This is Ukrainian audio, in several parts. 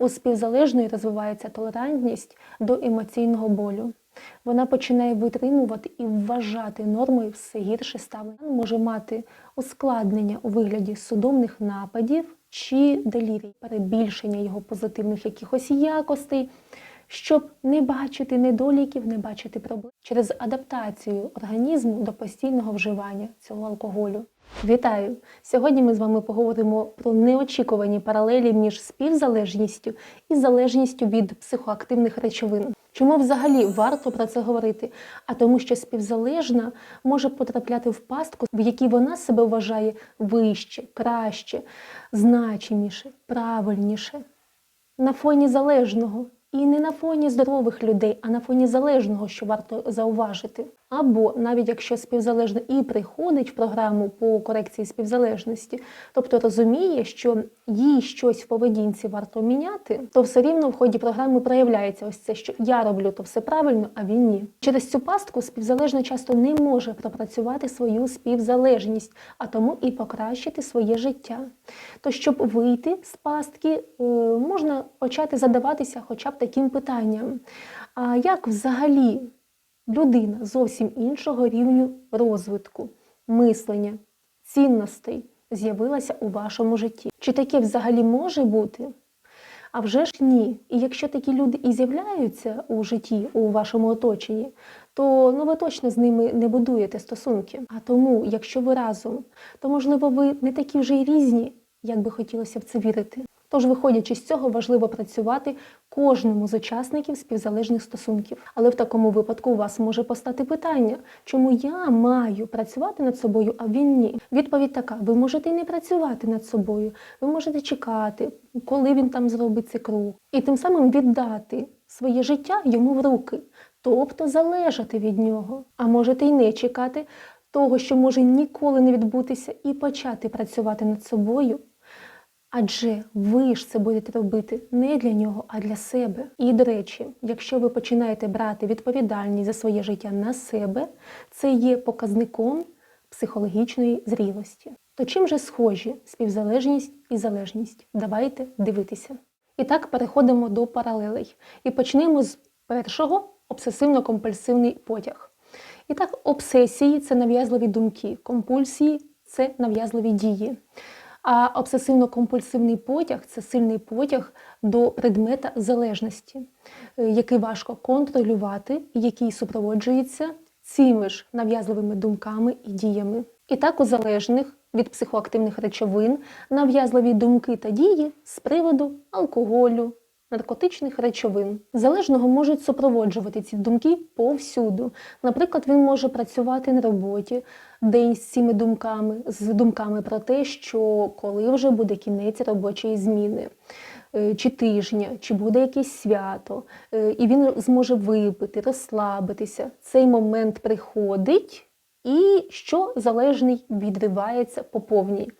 У співзалежної розвивається толерантність до емоційного болю. Вона починає витримувати і вважати нормою все гірше ставлення. Може мати ускладнення у вигляді судомних нападів чи делірій, перебільшення його позитивних якихось якостей, щоб не бачити недоліків, не бачити проблем через адаптацію організму до постійного вживання цього алкоголю. Вітаю! Сьогодні ми з вами поговоримо про неочікувані паралелі між співзалежністю і залежністю від психоактивних речовин. Чому взагалі варто про це говорити? А тому, що співзалежна може потрапляти в пастку, в якій вона себе вважає вище, краще, значиміше, правильніше. На фоні залежного. І не на фоні здорових людей, а на фоні залежного, що варто зауважити. Або навіть якщо співзалежна і приходить в програму по корекції співзалежності, тобто розуміє, що їй щось в поведінці варто міняти, то все рівно в ході програми проявляється ось це, що я роблю то все правильно, а він ні. Через цю пастку співзалежна часто не може пропрацювати свою співзалежність, а тому і покращити своє життя. То щоб вийти з пастки, е, можна почати задаватися хоча б таким питанням: а як взагалі людина зовсім іншого рівню розвитку, мислення, цінностей з'явилася у вашому житті? Чи таке взагалі може бути? А вже ж ні. І якщо такі люди і з'являються у житті, у вашому оточенні, то ну ви точно з ними не будуєте стосунки. А тому, якщо ви разом, то можливо ви не такі вже й різні, як би хотілося в це вірити. Тож, виходячи з цього, важливо працювати кожному з учасників співзалежних стосунків. Але в такому випадку у вас може постати питання, чому я маю працювати над собою, а він ні. Відповідь така: ви можете не працювати над собою, ви можете чекати, коли він там зробить цей крок, і тим самим віддати своє життя йому в руки, тобто залежати від нього. А можете й не чекати того, що може ніколи не відбутися, і почати працювати над собою. Адже ви ж це будете робити не для нього, а для себе. І, до речі, якщо ви починаєте брати відповідальність за своє життя на себе, це є показником психологічної зрілості. То чим же схожі співзалежність і залежність? Давайте дивитися. І так переходимо до паралелей. І почнемо з першого обсесивно-компульсивний потяг. І так, обсесії це нав'язливі думки, компульсії це нав'язливі дії. А обсесивно-компульсивний потяг це сильний потяг до предмета залежності, е, який важко контролювати, який супроводжується цими ж нав'язливими думками і діями. І так у залежних від психоактивних речовин нав'язливі думки та дії з приводу алкоголю, наркотичних речовин. Залежного можуть супроводжувати ці думки повсюду. Наприклад, він може працювати на роботі день з цими думками, з думками про те, що коли вже буде кінець робочої зміни. е, Чи тижня, чи буде якесь свято, е, і він зможе випити, розслабитися. Цей момент приходить, і що залежний відривається по повній.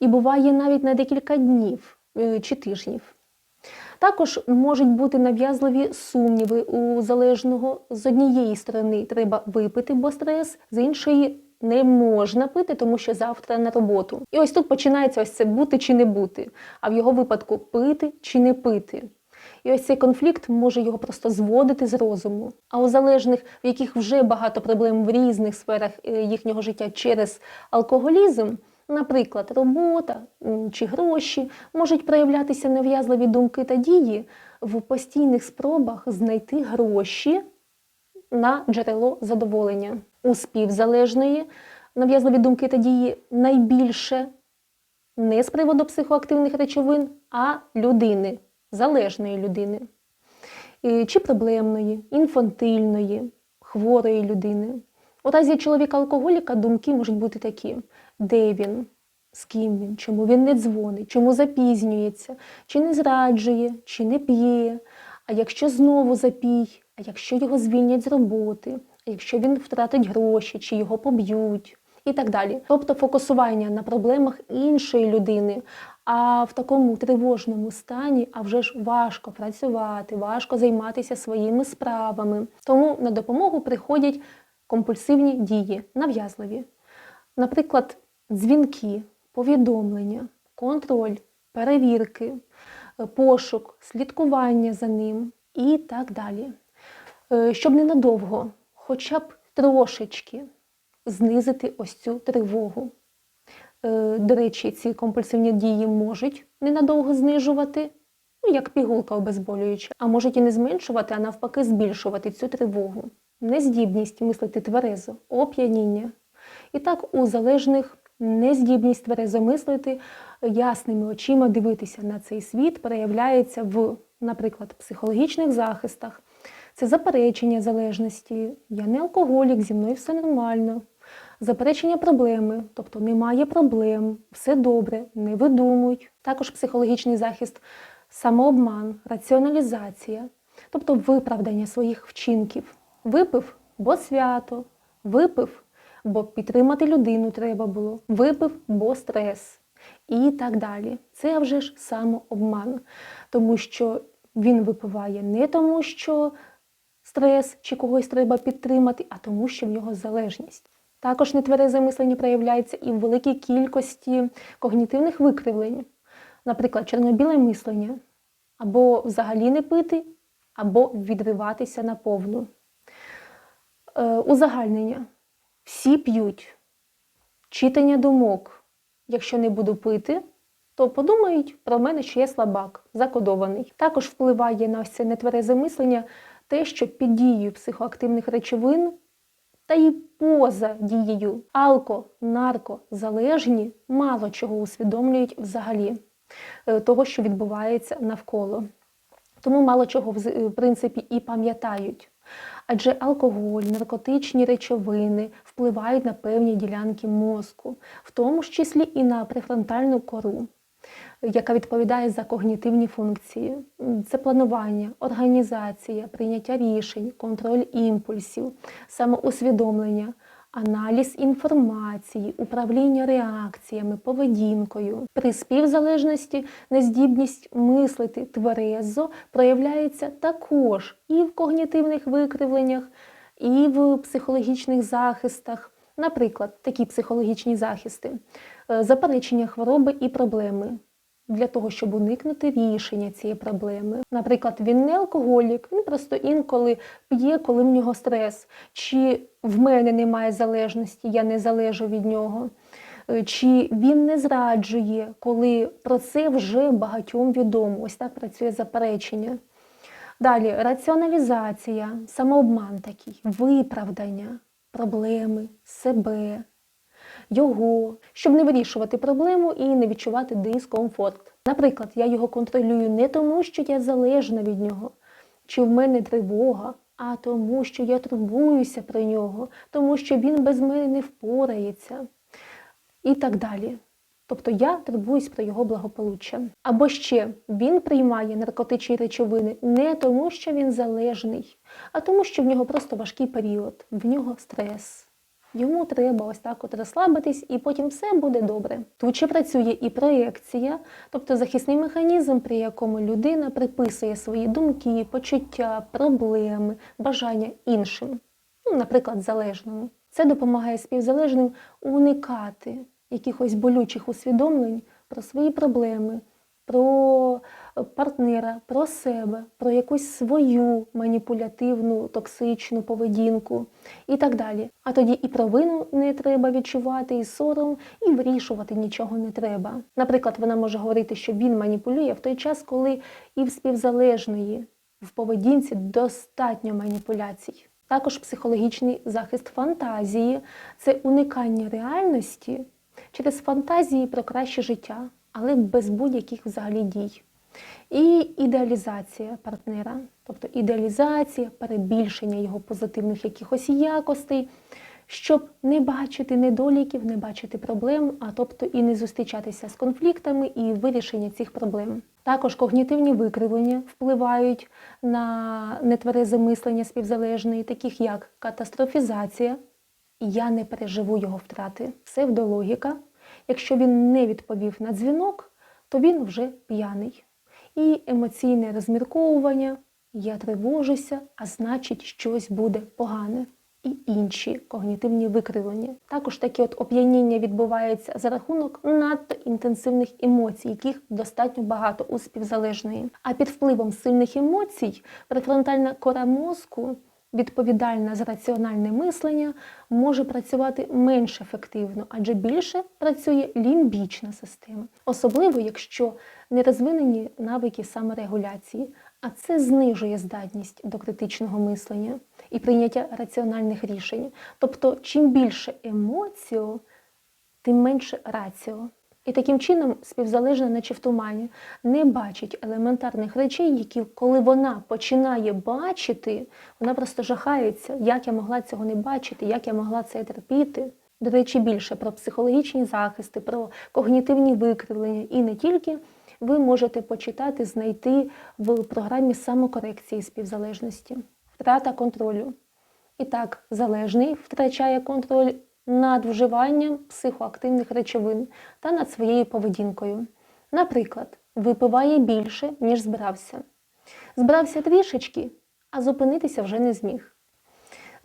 І буває навіть на декілька днів е, чи тижнів. Також можуть бути нав'язливі сумніви у залежного. З однієї сторони треба випити, бо стрес, з іншої не можна пити, тому що завтра на роботу. І ось тут починається ось це бути чи не бути, а в його випадку пити чи не пити. І ось цей конфлікт може його просто зводити з розуму. А у залежних, в яких вже багато проблем в різних сферах е, їхнього життя через алкоголізм, Наприклад, робота чи гроші можуть проявлятися нав'язливі думки та дії в постійних спробах знайти гроші на джерело задоволення. У співзалежної нав'язливі думки та дії найбільше не з приводу психоактивних речовин, а людини, залежної людини. Чи проблемної, інфантильної, хворої людини. У разі чоловіка-алкоголіка думки можуть бути такі: де він, з ким він, чому він не дзвонить, чому запізнюється, чи не зраджує, чи не п'є. А якщо знову запій, а якщо його звільнять з роботи, а якщо він втратить гроші, чи його поб'ють, і так далі. Тобто фокусування на проблемах іншої людини. А в такому тривожному стані, а вже ж важко працювати, важко займатися своїми справами. Тому на допомогу приходять компульсивні дії, нав'язливі. Наприклад, дзвінки, повідомлення, контроль, перевірки, е, пошук, слідкування за ним і так далі. Е, Щоб ненадовго, хоча б трошечки знизити ось цю тривогу. Е, До речі, ці компульсивні дії можуть ненадовго знижувати, ну, як пігулка обезболююча, а можуть і не зменшувати, а навпаки збільшувати цю тривогу. Нездібність мислити тверезо, оп'яніння. І так у залежних нездібність тверезо ясними очима дивитися на цей світ проявляється в, наприклад, психологічних захистах. Це заперечення залежності. Я не алкоголік, зі мною все нормально. Заперечення проблеми, тобто немає проблем, все добре, не видумують. Також психологічний захист, самообман, раціоналізація, тобто виправдання своїх вчинків. Випив, бо свято, випив, бо підтримати людину треба було, випив, бо стрес. І так далі. Це вже ж самообман, тому що він випиває не тому, що стрес чи когось треба підтримати, а тому, що в нього залежність. Також нетверезе мислення проявляється і в великій кількості когнітивних викривлень, наприклад, чорнобіле мислення, або взагалі не пити, або відриватися на повну. Е, узагальнення. Всі п'ють. Читання думок. Якщо не буду пити, то подумають про мене, що я слабак, закодований. Також впливає на це нетверезе мислення те, що під дією психоактивних речовин та й поза дією алко, нарко, залежні мало чого усвідомлюють взагалі е, того, що відбувається навколо. Тому мало чого в принципі і пам'ятають. Адже алкоголь, наркотичні речовини впливають на певні ділянки мозку, в тому ж числі і на префронтальну кору, яка відповідає за когнітивні функції. Це планування, організація, прийняття рішень, контроль імпульсів, самоусвідомлення, аналіз інформації, управління реакціями, поведінкою. При співзалежності нездібність мислити тверезо проявляється також і в когнітивних викривленнях, і в психологічних захистах. Наприклад, такі психологічні захисти, е, заперечення хвороби і проблеми. Для того, щоб уникнути рішення цієї проблеми. Наприклад, він не алкоголік, він просто інколи п'є, коли в нього стрес, чи в мене немає залежності, я не залежу від нього, Е, чи він не зраджує, коли про це вже багатьом відомо. Ось так працює заперечення. Далі раціоналізація, самообман такий, виправдання, проблеми, себе, його, щоб не вирішувати проблему і не відчувати дискомфорт. Наприклад, я його контролюю не тому, що я залежна від нього, чи в мене тривога, а тому, що я турбуюся про нього, тому що він без мене не впорається. І так далі. Тобто я турбуюсь про його благополуччя. Або ще він приймає наркотичні речовини не тому, що він залежний, а тому, що в нього просто важкий період, в нього стрес. Йому треба ось так от розслабитись, і потім все буде добре. Тут ще працює і проєкція, тобто захисний механізм, при якому людина приписує свої думки, почуття, проблеми, бажання іншим, ну, наприклад, залежному. Це допомагає співзалежним уникати якихось болючих усвідомлень про свої проблеми, про партнера, про себе, про якусь свою маніпулятивну, токсичну поведінку і так далі. А тоді і провину не треба відчувати, і сором, і вирішувати нічого не треба. Наприклад, вона може говорити, що він маніпулює в той час, коли і в співзалежної в поведінці достатньо маніпуляцій. Також психологічний захист фантазії це уникання реальності через фантазії про краще життя, але без будь-яких взагалі дій. І ідеалізація партнера, тобто ідеалізація, перебільшення його позитивних якихось якостей, щоб не бачити недоліків, не бачити проблем, а тобто і не зустрічатися з конфліктами і вирішення цих проблем. Також когнітивні викривлення впливають на нетверезе мислення співзалежної, таких як катастрофізація, я не переживу його втрати, псевдологіка. Якщо він не відповів на дзвінок, то він вже п'яний. І емоційне розмірковування, я тривожуся, а значить, щось буде погане. і інші когнітивні викривлення. Також такі от оп'яніння відбуваються за рахунок надто інтенсивних емоцій, яких достатньо багато у співзалежної. А під впливом сильних емоцій префронтальна кора мозку відповідальна за раціональне мислення може працювати менш ефективно, адже більше працює лімбічна система, особливо якщо не розвинені навики саморегуляції, а це знижує здатність до критичного мислення і прийняття раціональних рішень. Тобто, чим більше емоціо, тим менше раціо. І таким чином співзалежна, наче в тумані, не бачить елементарних речей, які, коли вона починає бачити, вона просто жахається, як я могла цього не бачити, як я могла це терпіти. До речі, більше про психологічні захисти, про когнітивні викривлення і не тільки ви можете почитати, знайти в програмі самокорекції співзалежності, втрата контролю. І так, залежний втрачає контроль над вживанням психоактивних речовин та над своєю поведінкою. Наприклад, випиває більше, ніж збирався. Збирався трішечки, а зупинитися вже не зміг.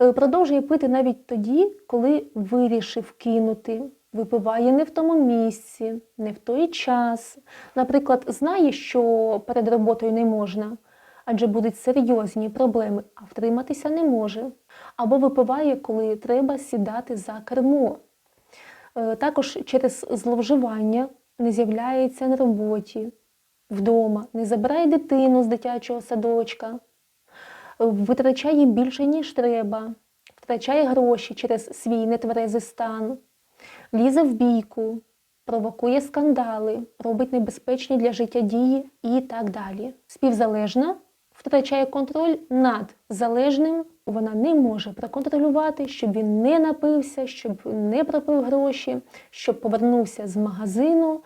Е, Продовжує пити навіть тоді, коли вирішив кинути. Випиває не в тому місці, не в той час. Наприклад, знає, що перед роботою не можна, адже будуть серйозні проблеми, а втриматися не може. Або випиває, коли треба сідати за кермо. Е, Також через зловживання не з'являється на роботі, вдома, не забирає дитину з дитячого садочка, е, витрачає більше, ніж треба, втрачає гроші через свій нетверезий стан, лізе в бійку, провокує скандали, робить небезпечні для життя дії і так далі. Співзалежна втрачає контроль над залежним, вона не може проконтролювати, щоб він не напився, щоб не пропив гроші, щоб повернувся з магазину,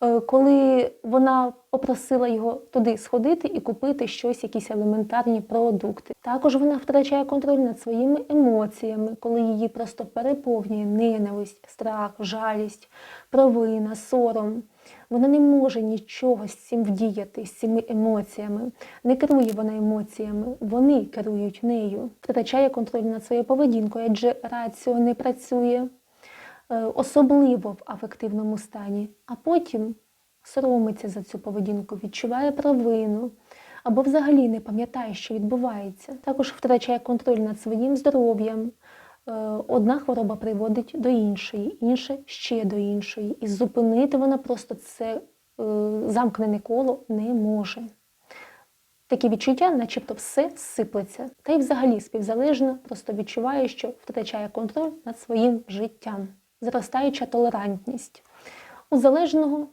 е, коли вона попросила його туди сходити і купити щось, якісь елементарні продукти. Також вона втрачає контроль над своїми емоціями, коли її просто переповнює ненависть, страх, жалість, провина, сором. Вона не може нічого з цим вдіяти, з цими емоціями. Не керує вона емоціями, вони керують нею. Втрачає контроль над своєю поведінкою, адже раціо не працює, е, особливо в афективному стані, а потім соромиться за цю поведінку, відчуває провину або взагалі не пам'ятає, що відбувається. Також втрачає контроль над своїм здоров'ям. Е, Одна хвороба приводить до іншої, інша ще до іншої. І зупинити вона просто це е, замкнене коло не може. Такі відчуття, начебто все сиплеться. Та й взагалі співзалежно просто відчуває, що втрачає контроль над своїм життям. Зростаюча толерантність. У залежного,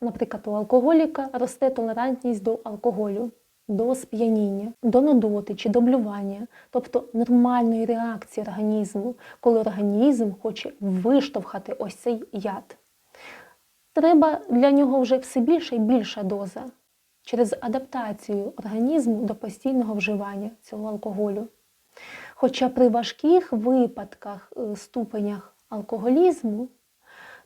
наприклад, у алкоголіка росте толерантність до алкоголю, до сп'яніння, до нудоти чи до блювання, тобто нормальної реакції організму, коли організм хоче виштовхати ось цей яд. Треба для нього вже все більша і більша доза через адаптацію організму до постійного вживання цього алкоголю. Хоча при важких випадках, е, ступенях алкоголізму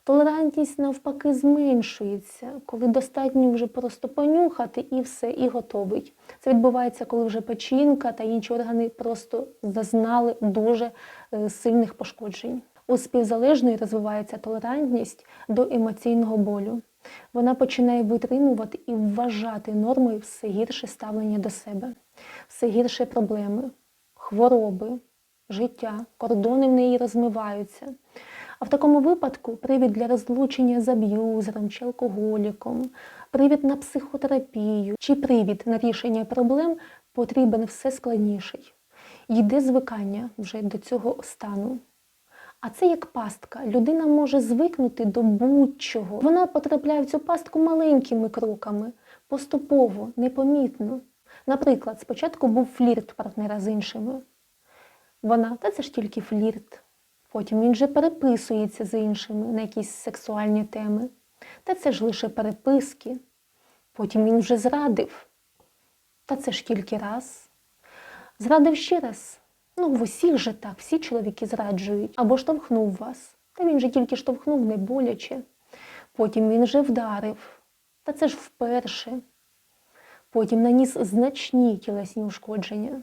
толерантність навпаки зменшується, коли достатньо вже просто понюхати і все, і готовий. Це відбувається, коли вже печінка та інші органи просто зазнали дуже е, сильних пошкоджень. У співзалежної розвивається толерантність до емоційного болю. Вона починає витримувати і вважати нормою все гірше ставлення до себе, все гірше проблеми, хвороби, життя, кордони в неї розмиваються. А в такому випадку привід для розлучення з аб'юзером чи алкоголіком, привід на психотерапію чи привід на рішення проблем потрібен все складніший. Йде звикання вже до цього стану. А це як пастка. Людина може звикнути до будь-чого. Вона потрапляє в цю пастку маленькими кроками, поступово, непомітно. Наприклад, спочатку був флірт партнера з іншими. Вона, та це ж тільки флірт. Потім він вже переписується з іншими на якісь сексуальні теми. Та це ж лише переписки. Потім він вже зрадив. Та це ж тільки раз. Зрадив ще раз. Ну, в усіх же так, всі чоловіки зраджують. Або штовхнув вас. Та він же тільки штовхнув не боляче. Потім він вже вдарив. Та це ж вперше. Потім наніс значні тілесні ушкодження.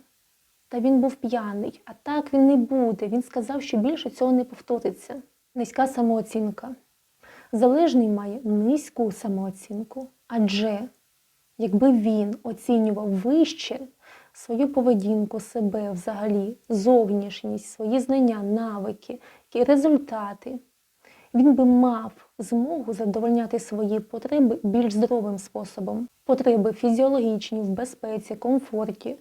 Та він був п'яний, а так він не буде. Він сказав, що більше цього не повториться. Низька самооцінка. Залежний має низьку самооцінку, адже якби він оцінював вище свою поведінку, себе взагалі, зовнішність, свої знання, навики, які результати, він би мав змогу задовольняти свої потреби більш здоровим способом. Потреби фізіологічні, в безпеці, комфорті,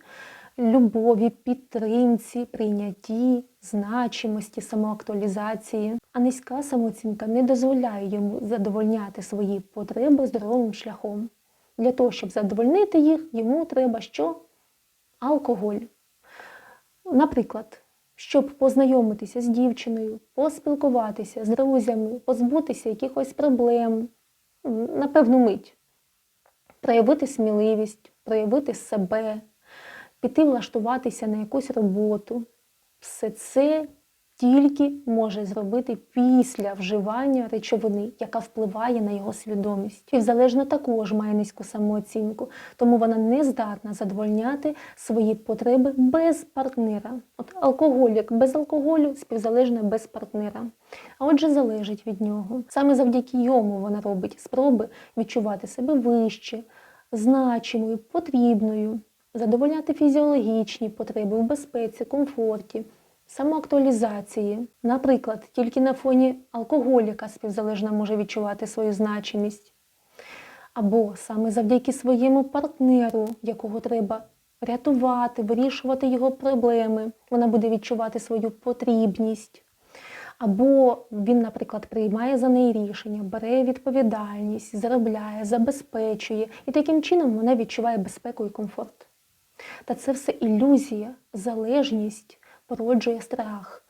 любові, підтримці, прийнятті, значимості, самоактуалізації. А низька самооцінка не дозволяє йому задовольняти свої потреби здоровим шляхом. Для того, щоб задовольнити їх, йому треба що? Алкоголь. Наприклад, щоб познайомитися з дівчиною, поспілкуватися з друзями, позбутися якихось проблем на певну мить, проявити сміливість, проявити себе, піти влаштуватися на якусь роботу. Все це тільки може зробити після вживання речовини, яка впливає на його свідомість. Співзалежна також має низьку самооцінку, тому вона не здатна задовольняти свої потреби без партнера. От алкоголік без алкоголю, співзалежна без партнера. А отже, залежить від нього. Саме завдяки йому вона робить спроби відчувати себе вище, значимою, потрібною, задовольняти фізіологічні потреби в безпеці, комфорті, самоактуалізації. Наприклад, тільки на фоні алкоголіка співзалежна може відчувати свою значимість. Або саме завдяки своєму партнеру, якого треба рятувати, вирішувати його проблеми, вона буде відчувати свою потрібність. Або він, наприклад, приймає за неї рішення, бере відповідальність, заробляє, забезпечує, і таким чином вона відчуває безпеку і комфорт. Та це все ілюзія, залежність породжує страх,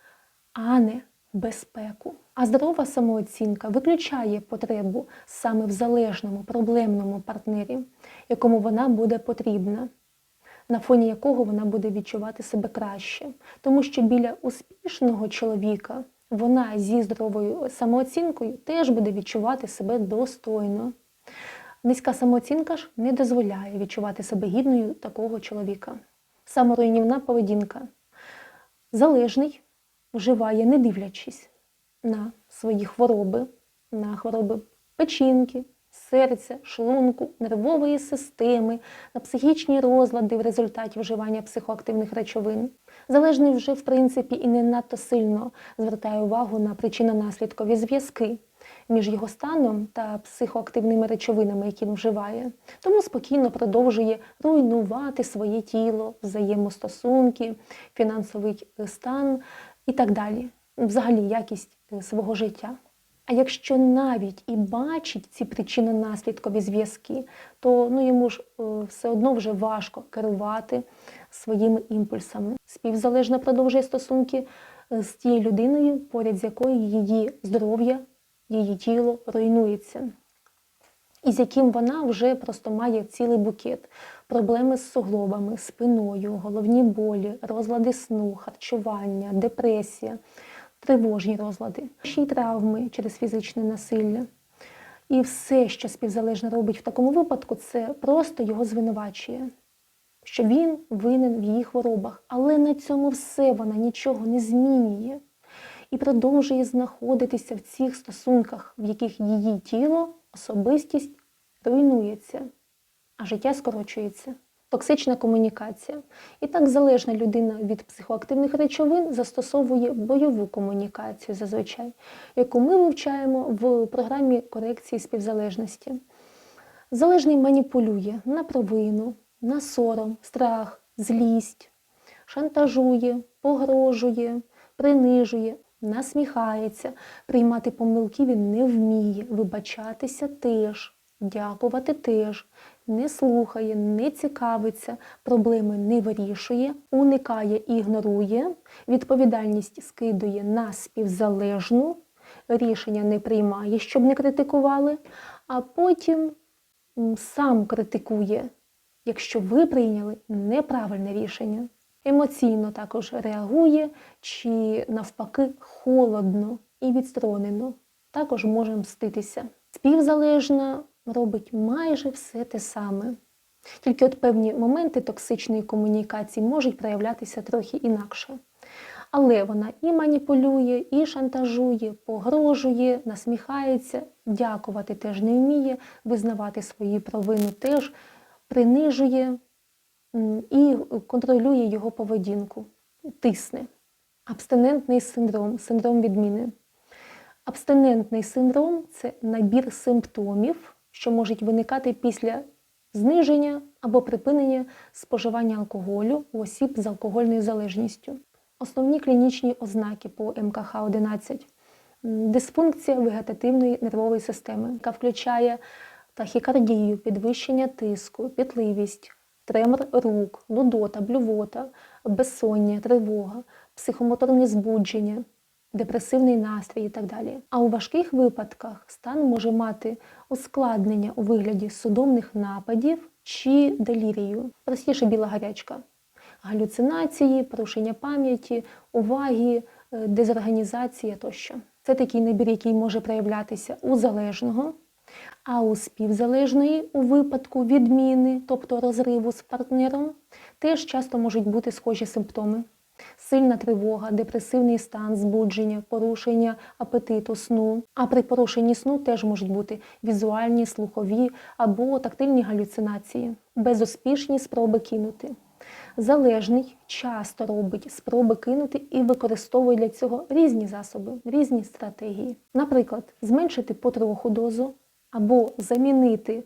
а не безпеку. А здорова самооцінка виключає потребу саме в залежному, проблемному партнері, якому вона буде потрібна, на фоні якого вона буде відчувати себе краще. Тому що біля успішного чоловіка вона зі здоровою самооцінкою теж буде відчувати себе достойно. Низька самооцінка ж не дозволяє відчувати себе гідною такого чоловіка. Саморуйнівна поведінка. Залежний вживає, не дивлячись на свої хвороби, на хвороби печінки, серця, шлунку, нервової системи, на психічні розлади в результаті вживання психоактивних речовин. Залежний вже, в принципі, і не надто сильно звертає увагу на причинно-наслідкові зв'язки між його станом та психоактивними речовинами, які він вживає. Тому спокійно продовжує руйнувати своє тіло, взаємостосунки, фінансовий стан і так далі. Взагалі якість е, свого життя. А якщо навіть і бачить ці причинно-наслідкові зв'язки, то ну, йому ж е, все одно вже важко керувати своїми імпульсами. Співзалежно продовжує стосунки е, з тією людиною, поряд з якою її здоров'я, її тіло руйнується. І з яким вона вже просто має цілий букет. Проблеми з суглобами, спиною, головні болі, розлади сну, харчування, депресія, тривожні розлади, ще й травми через фізичне насилля. І все, що співзалежно робить в такому випадку, це просто його звинувачує, що він винен в її хворобах. Але на цьому все вона нічого не змінює і продовжує знаходитися в цих стосунках, в яких її тіло, особистість руйнується, а життя скорочується. Токсична комунікація. І так залежна людина від психоактивних речовин застосовує бойову комунікацію зазвичай, яку ми вивчаємо в програмі корекції співзалежності. Залежний маніпулює на провину, на сором, страх, злість, шантажує, погрожує, принижує, насміхається, приймати помилки він не вміє, вибачатися теж, дякувати теж, не слухає, не цікавиться, проблеми не вирішує, уникає і ігнорує, відповідальність скидує на співзалежну, рішення не приймає, щоб не критикували, а потім сам критикує, якщо ви прийняли неправильне рішення. Емоційно також реагує чи навпаки холодно і відсторонено. Також може мститися. Співзалежна робить майже все те саме. Тільки от певні моменти токсичної комунікації можуть проявлятися трохи інакше. Але вона і маніпулює, і шантажує, погрожує, насміхається, дякувати теж не вміє, визнавати свої провину теж принижує і контролює його поведінку, тисне. Абстинентний синдром, синдром відміни. Абстинентний синдром це набір симптомів, що можуть виникати після зниження або припинення споживання алкоголю у осіб з алкогольною залежністю. Основні клінічні ознаки по МКХ-11 дисфункція вегетативної нервової системи, яка включає тахікардію, підвищення тиску, пітливість, тремор рук, нудота, блювота, безсоння, тривога, психомоторні збудження, депресивний настрій і так далі. А у важких випадках стан може мати ускладнення у вигляді судомних нападів чи делірію, простіше біла гарячка, галюцинації, порушення пам'яті, уваги, е, дезорганізація тощо. Це такий набір, який може проявлятися у залежного, а у співзалежної у випадку відміни, тобто розриву з партнером, теж часто можуть бути схожі симптоми. Сильна тривога, депресивний стан, збудження, порушення апетиту, сну. А при порушенні сну теж можуть бути візуальні, слухові або тактильні галюцинації, безуспішні спроби кинути. Залежний часто робить спроби кинути і використовує для цього різні засоби, різні стратегії. Наприклад, зменшити потроху дозу або замінити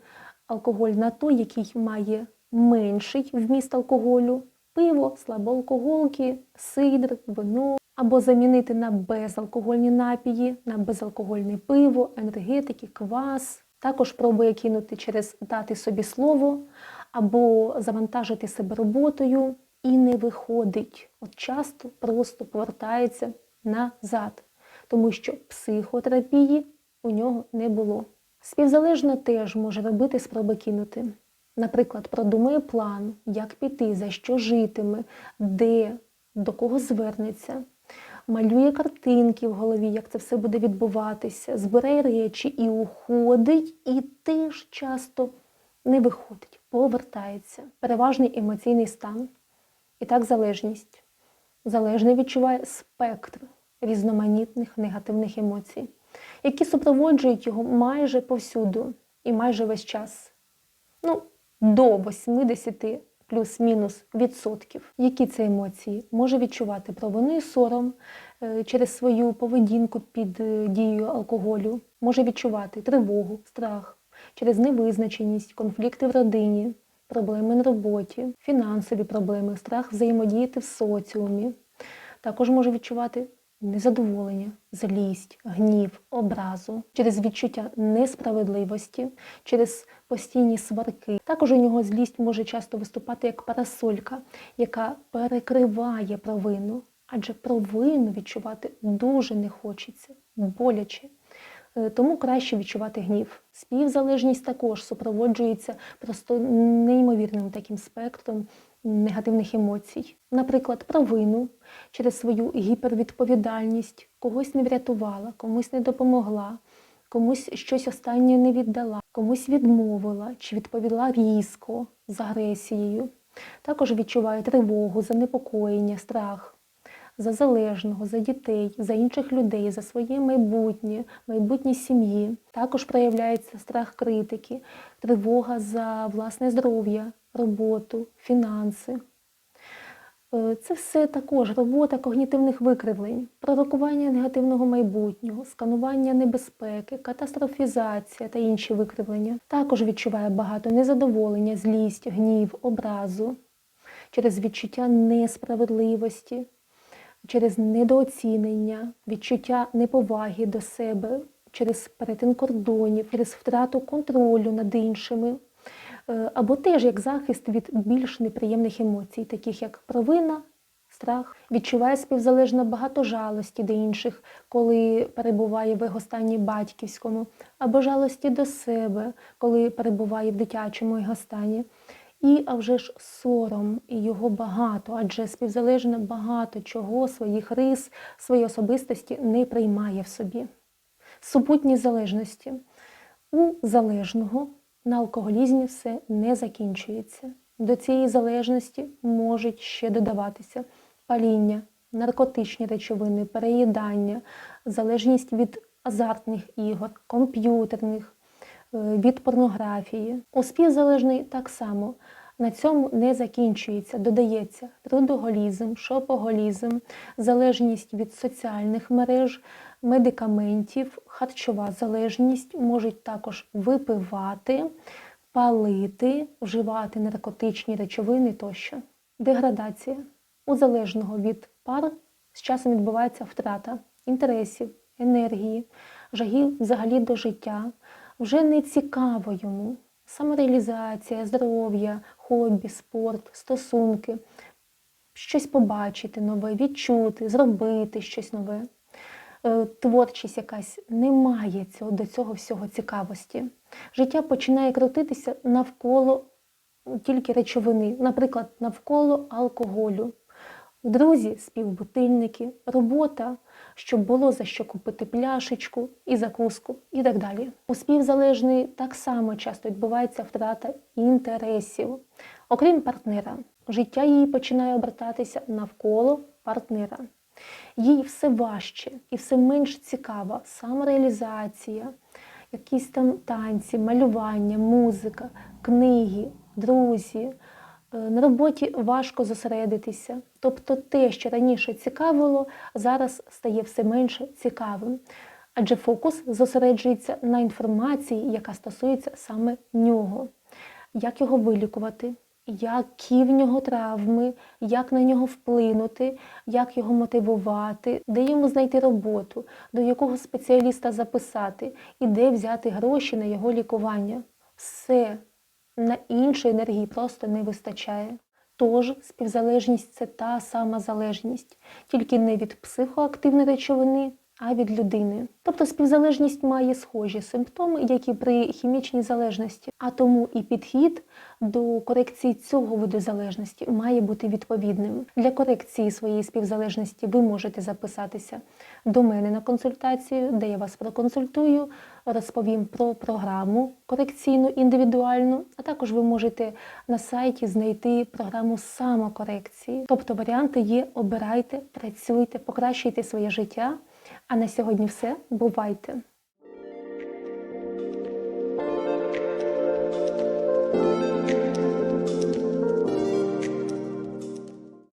алкоголь на той, який має менший вміст алкоголю, пиво, слабоалкоголки, сидр, вино, або замінити на безалкогольні напії, на безалкогольне пиво, енергетики, квас. Також пробує кинути через дати собі слово або завантажити себе роботою і не виходить. От часто просто повертається назад, тому що психотерапії у нього не було. Співзалежна теж може робити спроби кинути. Наприклад, продумує план, як піти, за що житиме, де, до кого звернеться, малює картинки в голові, як це все буде відбуватися, збирає речі і уходить, і теж часто не виходить, повертається. Переважний емоційний стан. І так залежність. Залежний відчуває спектр різноманітних негативних емоцій, які супроводжують його майже повсюду і майже весь час. Ну, до 80 плюс-мінус відсотків. Які це емоції? Може відчувати провину і сором е, через свою поведінку під е, дією алкоголю, може відчувати тривогу, страх через невизначеність, конфлікти в родині, проблеми на роботі, фінансові проблеми, страх взаємодіяти в соціумі. Також може відчувати незадоволення, злість, гнів, образу, через відчуття несправедливості, через постійні сварки. Також у нього злість може часто виступати як парасолька, яка перекриває провину, адже провину відчувати дуже не хочеться, боляче. Е, Тому краще відчувати гнів. Співзалежність також супроводжується просто неймовірним таким спектром негативних емоцій. Наприклад, провину через свою гіпервідповідальність когось не врятувала, комусь не допомогла, комусь щось останнє не віддала, комусь відмовила чи відповіла різко з агресією. Також відчуває тривогу, занепокоєння, страх за залежного, за дітей, за інших людей, за своє майбутнє, майбутнє сім'ї. Також проявляється страх критики, тривога за власне здоров'я, роботу, фінанси. Е, Це все також робота когнітивних викривлень, пророкування негативного майбутнього, сканування небезпеки, катастрофізація та інші викривлення. Також відчуває багато незадоволення, злість, гнів, образу через відчуття несправедливості, через недооцінення, відчуття неповаги до себе, через перетин кордонів, через втрату контролю над іншими, Е, або теж як захист від більш неприємних емоцій, таких як провина, страх, відчуває співзалежно багато жалості до інших, коли перебуває в його стані батьківському, або жалості до себе, коли перебуває в дитячому його стані. І а вже ж сором, і його багато, адже співзалежно багато чого, своїх рис, своєї особистості не приймає в собі. Супутні залежності. У залежного На алкоголізмі все не закінчується. До цієї залежності можуть ще додаватися паління, наркотичні речовини, переїдання, залежність від азартних ігор, комп'ютерних, від порнографії. У співзалежний так само. На цьому не закінчується, додається трудоголізм, шопоголізм, залежність від соціальних мереж, медикаментів, харчова залежність, можуть також випивати, палити, вживати наркотичні речовини тощо. Деградація. У залежного від пар з часом відбувається втрата інтересів, енергії, жаги взагалі до життя. Вже не цікаво йому. Самореалізація, здоров'я, хобі, спорт, стосунки, щось побачити нове, відчути, зробити щось нове. Е, Творчість якась немає цього, до цього всього цікавості. Життя починає крутитися навколо тільки речовини, наприклад, навколо алкоголю. Друзі, співбутильники, робота, щоб було за що купити пляшечку і закуску, і так далі. У співзалежної так само часто відбувається втрата інтересів. Окрім партнера, життя її починає обертатися навколо партнера. Їй все важче і все менш цікава самореалізація, якісь там танці, малювання, музика, книги, друзі. Е, На роботі важко зосередитися. Тобто те, що раніше цікавило, зараз стає все менше цікавим. Адже фокус зосереджується на інформації, яка стосується саме нього. Як його вилікувати, які в нього травми, як на нього вплинути, як його мотивувати, де йому знайти роботу, до якого спеціаліста записати і де взяти гроші на його лікування. Все на іншої енергії просто не вистачає. Тож співзалежність це та сама залежність, тільки не від психоактивної речовини, а від людини. Тобто співзалежність має схожі симптоми, як і при хімічній залежності, а тому і підхід до корекції цього виду залежності має бути відповідним. Для корекції своєї співзалежності ви можете записатися до мене на консультацію, де я вас проконсультую, розповім про програму корекційну індивідуальну, а також ви можете на сайті знайти програму самокорекції. Тобто варіанти є: обирайте, працюйте, покращуйте своє життя. А на сьогодні все. Бувайте!